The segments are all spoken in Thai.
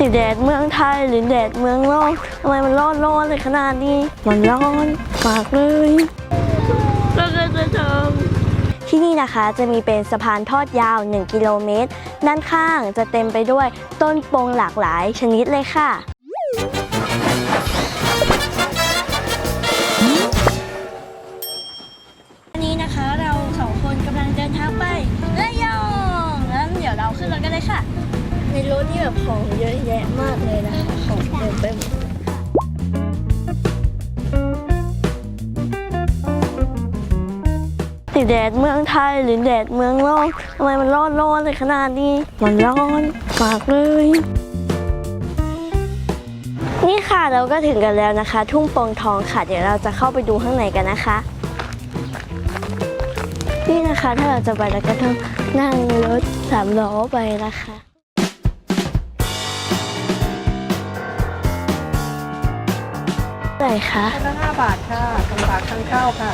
ติดแดดเมืองไทยหรือแดดเมืองนอกทำไมมันร้อนร้อนเลยขนาดนี้ มันร้อนมากเลยแล้วก็จะทำที่นี่นะคะจะมีเป็นสะพานทอดยาว 1 กิโลเมตร ด้านข้างจะเต็มไปด้วยต้นปงหลากหลายชนิดเลยค่ะ อันนี้นะคะเราสองคนกำลังเดินทางไประยองงั้นเดี๋ยวเราขึ้นรถกันเลยค่ะ ในรถนี่แบบของเยอะแยะมากเลยนะคะ ของเต็มไปหมดติดแดดเมืองไทยหรือแดดเมืองนอกทำไมมันร้อนร้อนเลยขนาดนี้ มันร้อนมากเลย นี่ค่ะเราก็ถึงกันแล้วนะคะ ทุ่งโปงทองค่ะ เดี๋ยวเราจะเข้าไปดูข้างในกันนะคะ นี่นะคะถ้าเราจะไปเราก็ต้องนั่งรถสามล้อไปนะคะ ไหนคะคนละห้าบาทค่ะสำหรับทางเข้าค่ะ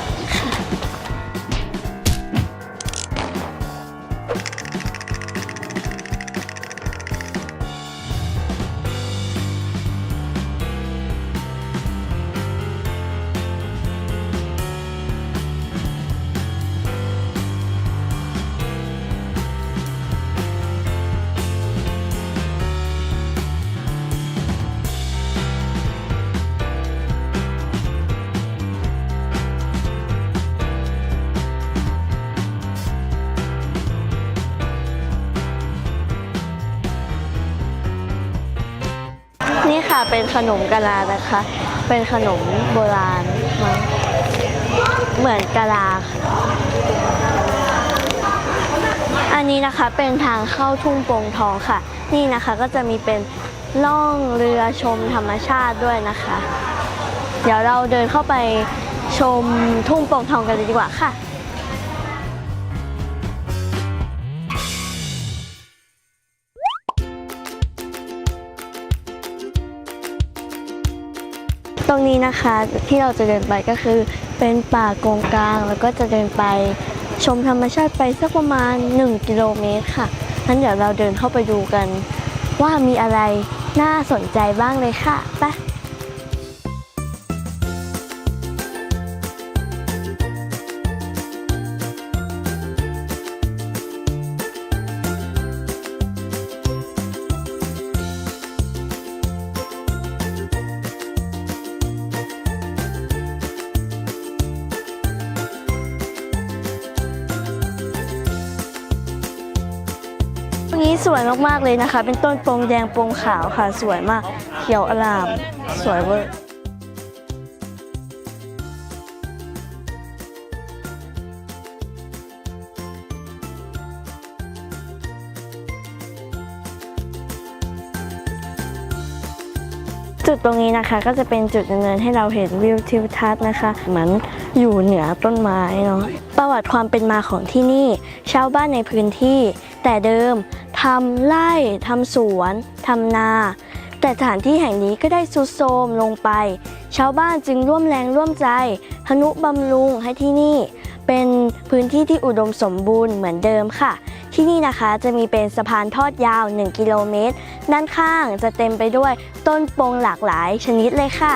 นี่ค่ะเป็นขนมกะลานะคะ เป็นขนมโบราณมั้งเหมือนกะลาค่ะอันนี้นะคะเป็นทางเข้าทุ่งโปงทองค่ะ นี่นะคะก็จะมีเป็นล่องเรือชมธรรมชาติด้วยนะคะ เดี๋ยวเราเดินเข้าไปชมทุ่งโปงทองกันเลยดีกว่าค่ะ ตรงนี้นะคะที่เราจะเดินไปก็คือเป็นป่าโกงกลาง แล้วก็จะเดินไปชมธรรมชาติไปสักประมาณ 1 กิโลเมตรค่ะงั้นเดี๋ยวเราเดินเข้าไปดูกัน ว่ามีอะไรน่าสนใจบ้างเลยค่ะไป นี้สวยมากๆเลยนะคะ เป็นต้นโปงแดงโปงขาวค่ะ สวยมาก เขียวอลาม สวยเวอร์จุดตรงนี้นะคะก็จะเป็นจุดดำเนินให้เราเห็นวิวทิวทัศน์นะคะเหมือนอยู่เหนือต้นไม้เนาะประวัติความเป็นมาของที่นี่ ชาวบ้านในพื้นที่ แต่เดิม ทำไร่ทำสวนทำนา แต่สถานที่แห่งนี้ก็ได้ทรุดโทมลงไป ชาวบ้านจึงร่วมแรงร่วมใจทนุบำรุงให้ที่นี่ เป็นพื้นที่ที่อุดมสมบูรณ์เหมือนเดิมค่ะ ที่นี่นะคะจะมีเป็นสะพานทอดยาว 1 กิโลเมตร ด้านข้างจะเต็มไปด้วยต้นปงหลากหลายชนิดเลยค่ะ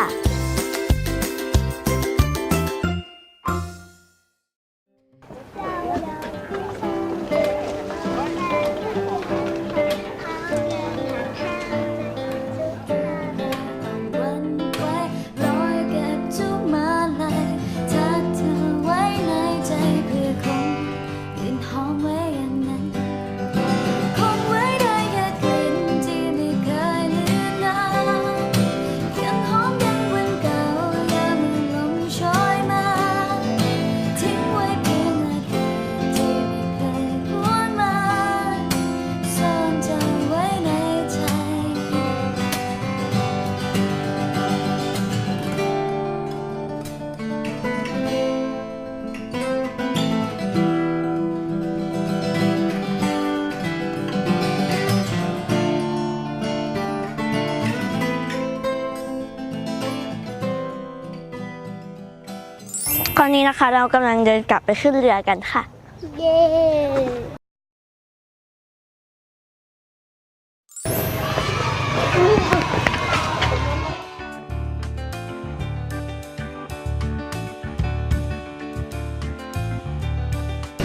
อมไตอนนี้นะคะเรากำลังเดินกลับไปขึ้นเรือกันค่ะ เย้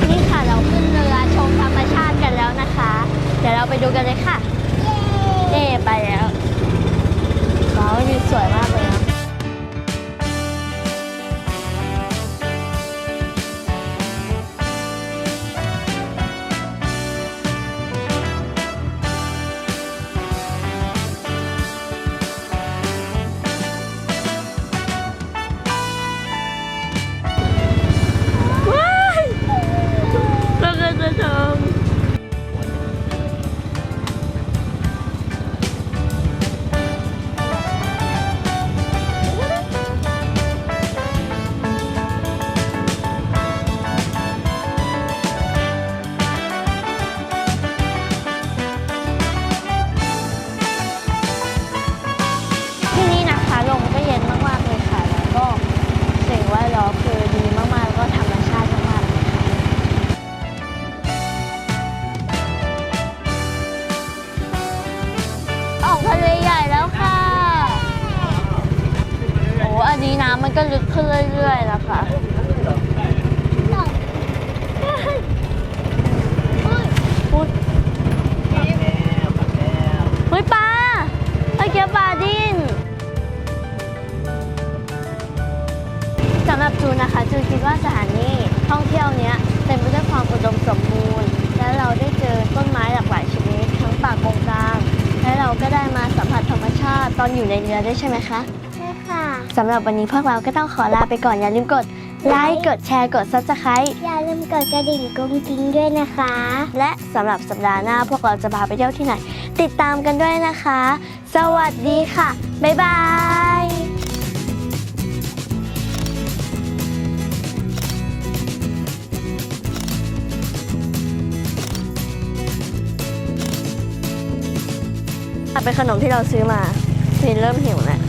นี่ค่ะเราขึ้นเรือชมธรรมชาติกันแล้วนะคะ เดี๋ยวเราไปดูกันเลยค่ะเย้ไปแล้วว้าววิวสวยมากเลย ก็ลึกขึ้นเรื่อยๆนะคะอุ๊ยเฮ้ยปลาเฮ้ยเกียวปลาดิ้นสำหรับจูนนะคะ จูนคิดว่าสถานที่ท่องเที่ยวเนี้ยเต็มไปด้วยความอุดมสมบูรณ์ และเราได้เจอต้นไม้หลากหลายชนิด ทั้งป่ากงกลาง และเราก็ได้มาสัมผัสธรรมชาติตอนอยู่ในเรือด้วยใช่ไหมคะใช่ค่ะ สำหรับวันนี้พวกเราก็ต้องขอลาไปก่อนอย่าลืมกดไลค์กดแชร์กด subscribe อย่าลืมกดกระดิ่งกุ้งกิ้งด้วยนะคะ และสำหรับสัปดาห์หน้าพวกเราจะพาไปเที่ยวที่ไหน ติดตามกันด้วยนะคะ สวัสดีค่ะ บ๊ายบายเป็นขนมที่เราซื้อมาซีนเริ่มหิวแล้ว